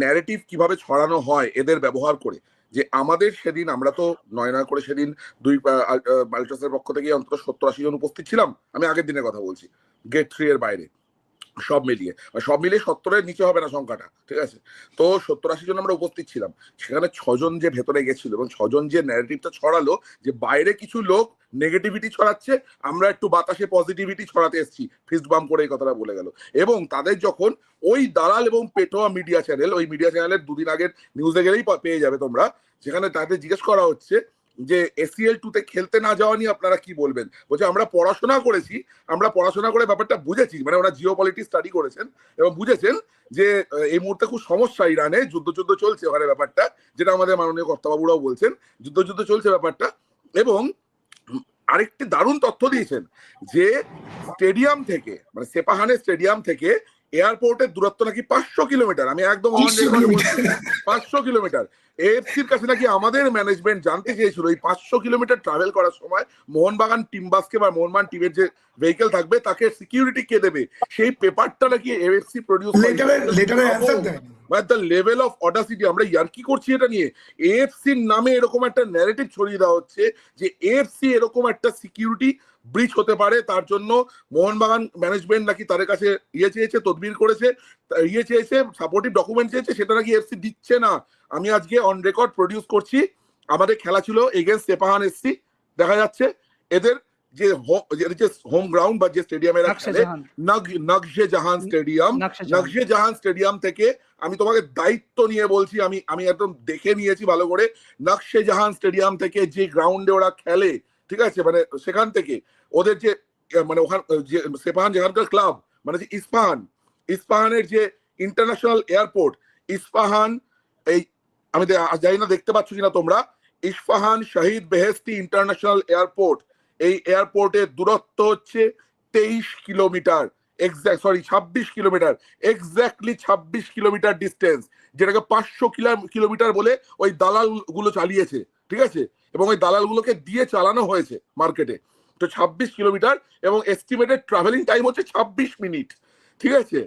Narrative কীভাবে ছড়ানো হয়, এদের ব্যবহার করে। যে আমাদের সেদিন, আমরা তো নয় নয় করে সেদিন দুই মাল্টাসের পক্ষ থেকে অন্তত সত্তর আশি জন উপস্থিত ছিলাম। আমি আগের দিনের কথা বলছি। গেট থ্রি এর বাইরে। সব মিলিয়ে। আর সব মিলিয়ে সত্তরের নিচে হবে না সংখ্যাটা, ঠিক আছে? তো সত্তর আশি জন আমরা উপস্থিত ছিলাম। সেখানে ছজন যে ভেতরে গেছিল এবং ছজন যে ন্যারেটিভটা ছড়ালো যে বাইরে কিছু লোক নেগেটিভিটি ছড়াচ্ছে, আমরা একটু বাতাসে পজিটিভিটি ছড়াতে এসেছি। ফিস্ট বাম করে এই কথাটা বলে গেল। এবং তাদের যখন ওই দালাল এবং পেটোয়া মিডিয়া চ্যানেল ওই মিডিয়া চ্যানেলের দুদিন আগের নিউজে গেলেই পেয়ে যাবে তোমরা। যেখানে তাদের জিজ্ঞেস করা হচ্ছে যে এসিএল টু তে খেলতে না যাওয়া নিয়ে আপনারা কি বলবেন? বলছে, আমরা পড়াশোনা করেছি, আমরা পড়াশোনা করে ব্যাপারটা বুঝেছি। মানে ওরা জিও পলিটিক্স স্টাডি করেছেন এবং বুঝেছেন যে এই মুহূর্তে খুব সমস্যা ইরানে, যুদ্ধ যুদ্ধ চলছে ওখানে ব্যাপারটা, যেটা আমাদের মাননীয় কর্তাবাবুরাও বলছেন, যুদ্ধ যুদ্ধ চলছে ব্যাপারটা। এবং আরেকটি দারুণ তথ্য দিয়েছেন যে, স্টেডিয়াম থেকে মানে সেপাহানের স্টেডিয়াম থেকে এয়ারপোর্টের দূরত্ব নাকি পাঁচশো কিলোমিটার আমি একদম on 500 record বলছি। কিলোমিটার। পাঁচশো কিলোমিটার এএফসির কাছে নাকি আমাদের ম্যানেজমেন্ট জানতে চেয়েছিল এই পাঁচশো কিলোমিটার ট্রাভেল করার সময় মোহনবাগান টিম বাসকে বা মোহনবাগান টিমের যে ভেহিকেল থাকবে তাকে সিকিউরিটি কে দেবে সেই পেপারটা নাকি এএফসি প্রডিউস লেটারে লেটারে অ্যান্সার দেয় মানে দ্য লেভেল অফ অডাসিটি আমরা ইয়ার্কি করছি এটা নিয়ে? এএফসির নামে এরকম একটা ন্যারেটিভ ছড়িয়ে দেওয়া হচ্ছে যে এএফসি এরকম একটা সিকিউরিটি ব্রিচ হতে পারে, তার জন্য মোহনবাগান ম্যানেজমেন্ট নাকি তাদের কাছে ইয়ে চেয়েছে, তদবির করেছে ইয়ে চেয়েছে সাপোর্টিভ ডকুমেন্ট চেয়েছে, সেটা নাকি এফসি দিচ্ছে না। আমি আজকে অন রেকর্ড প্রডিউস করছি। আমাদের খেলা ছিল এগেনস্ট সেপাহান এসসি দেখা যাচ্ছে। এদের যে যে হোম গ্রাউন্ড বা যে স্টেডিয়ামে এরা খেলে নকশে জাহান স্টেডিয়াম নকশে জাহান স্টেডিয়াম থেকে আমি তোমাকে দায়িত্ব নিয়ে বলছি আমি আমি একদম দেখে নিয়েছি ভালো করে। নকশে জাহান স্টেডিয়াম থেকে যে গ্রাউন্ডে ওরা খেলে ঠিক আছে? মানে সেখান থেকে ওদের যে মানে ওখান যে সেপাহান যেখানকার ক্লাব মানে যে ইস্পাহান ইস্পাহানের যে ইন্টারন্যাশনাল এয়ারপোর্ট ইস্পাহান এই আমি জানি না দেখতে পাচ্ছ কিনা তোমরা? Isfahan Shahid Beheshti international airport এই এয়ারপোর্টের দূরত্ব হচ্ছে তেইশ কিলোমিটার। এক্সাক্ট সরি ছাব্বিশ কিলোমিটার। এক্স্যাক্টলি ছাব্বিশ কিলোমিটার ডিস্টেন্স যেটাকে পাঁচশো কিলোমিটার বলে ওই দালালগুলো চালিয়েছে, ঠিক আছে? এবং ওই দালালগুলোকে দিয়ে চালানো হয়েছে মার্কেটে। তো ছাব্বিশ কিলোমিটার এবং এস্টিমেটেড ট্রাভেলিং টাইম হচ্ছে ছাব্বিশ মিনিট, ঠিক আছে?